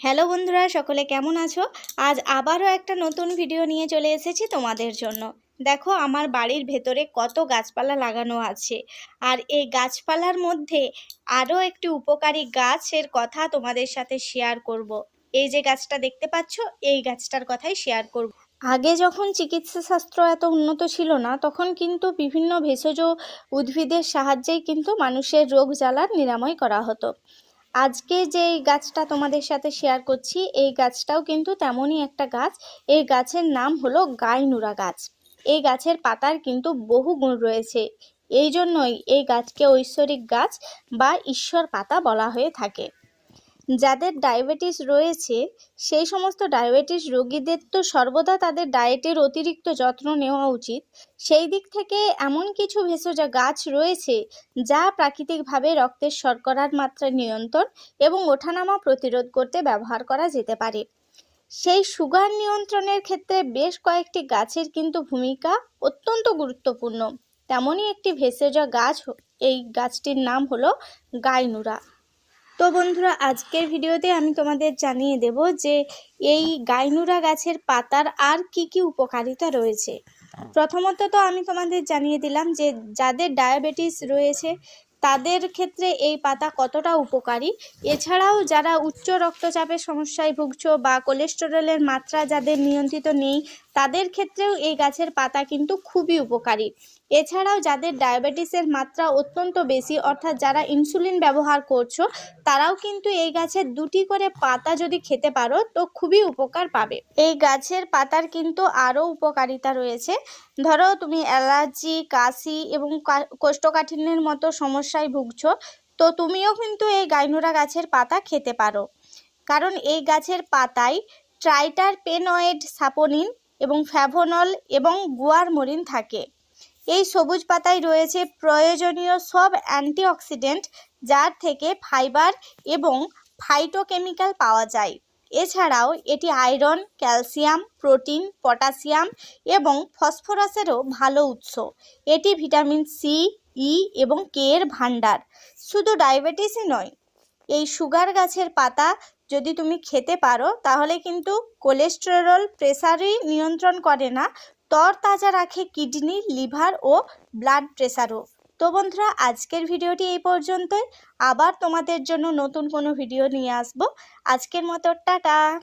Hello বন্ধুরা, সকলে কেমন আছো আজ আবারও একটা নতুন ভিডিও নিয়ে চলে এসেছি তোমাদের জন্য দেখো, আমার বাড়ির ভেতরে কত গাছপালা লাগানো আছে আর এই গাছপালার মধ্যে আরও একটি উপকারী গাছের কথা তোমাদের সাথে শেয়ার করব। এই যে গাছটা দেখতে পাচ্ছ, এই গাছটার কথাই শেয়ার করব। আগে যখন চিকিৎসা শাস্ত্র এত উন্নত ছিল না, তখন কিন্তু বিভিন্ন ভেষজ উদ্ভিদের সাহায্যেই কিন্তু মানুষের রোগ জ্বালার নিরাময় করা হতো আজকে যে গাছটা তোমাদের সাথে শেয়ার করছি, এই গাছটাও কিন্তু তেমনই একটা গাছ। এই গাছের নাম হলো গাইনুরা গাছ। এই গাছের পাতার কিন্তু বহু গুণ রয়েছে। এই জন্যই এই গাছকে ঐশ্বরিক গাছ বা ঈশ্বর পাতা বলা হয়ে থাকে। যাদের ডায়াবেটিস রয়েছে, সেই সমস্ত ডায়াবেটিস রোগীদের তো সর্বদা তাদের ডায়েটের অতিরিক্ত যত্ন নেওয়া উচিত। সেই দিক থেকে এমন কিছু ভেষজ গাছ রয়েছে যা প্রাকৃতিকভাবে রক্তের শর্করার মাত্রা নিয়ন্ত্রণ এবং ওঠানামা প্রতিরোধ করতে ব্যবহার করা যেতে পারে। সেই সুগার নিয়ন্ত্রণের ক্ষেত্রে বেশ কয়েকটি গাছের কিন্তু ভূমিকা অত্যন্ত গুরুত্বপূর্ণ। তেমনই একটি ভেষজ গাছ, এই গাছটির নাম হলো গাইনুরা। তো বন্ধুরা আজকের ভিডিওতে আমি তোমাদের জানিয়ে দেব যে এই গাইনুরা গাছের পাতার আর কি কি উপকারিতা রয়েছে। প্রথমত তো আমি তোমাদের জানিয়ে দিলাম যে যাদের ডায়াবেটিস রয়েছে তাদের ক্ষেত্রে এই পাতা কতটা উপকারী? এছাড়াও যারা উচ্চ রক্তচাপের সমস্যায় ভুগছ বা কোলেস্টেরলের মাত্রা যাদের নিয়ন্ত্রিত নেই, তাদের ক্ষেত্রেও এই গাছের পাতা কিন্তু খুবই উপকারী। এছাড়াও যাদের ডায়াবেটিসের মাত্রা অত্যন্ত বেশি, অর্থাৎ যারা ইনসুলিন ব্যবহার করছ, তারাও কিন্তু এই গাছের দুটি করে পাতা যদি খেতে পারো, তো খুবই উপকার পাবে। এই গাছের পাতার কিন্তু আরও উপকারিতা রয়েছে। ধরো, তুমি অ্যালার্জি, কাশি এবং কোষ্ঠকাঠিন্যের মতো সমস্যায় ভুগছো, তো তুমিও কিন্তু এই গাইনোরা গাছের পাতা খেতে পারো। কারণ এই গাছের পাতায় ট্রাইটার পেনয়েড সাপোনিন এবং ফ্যাভোনল এবং গুয়ারমোরিন থাকে। এই সবুজ পাতায় রয়েছে প্রয়োজনীয় সব অ্যান্টিঅক্সিডেন্ট, যার থেকে ফাইবার এবং ফাইটোকেমিক্যাল পাওয়া যায়। এছাড়াও এটি আয়রন, ক্যালসিয়াম, প্রোটিন পটাশিয়াম এবং ফসফরাসেরও ভালো উৎস। এটি ভিটামিন সি ই এবং কে এর ভাণ্ডার। শুধু ডায়াবেটিসই নয়, এই সুগার গাছের পাতা যদি তুমি খেতে পারো, তাহলে কিন্তু কোলেস্টেরল প্রেসারই নিয়ন্ত্রণ করে না। তরতাজা রাখে কিডনি, লিভার ও ব্লাড প্রেসারও তো বন্ধুরা, আজকের ভিডিওটি এই পর্যন্তই। আবার তোমাদের জন্য নতুন কোনো ভিডিও নিয়ে আসব। আজকের মতো, টাটা!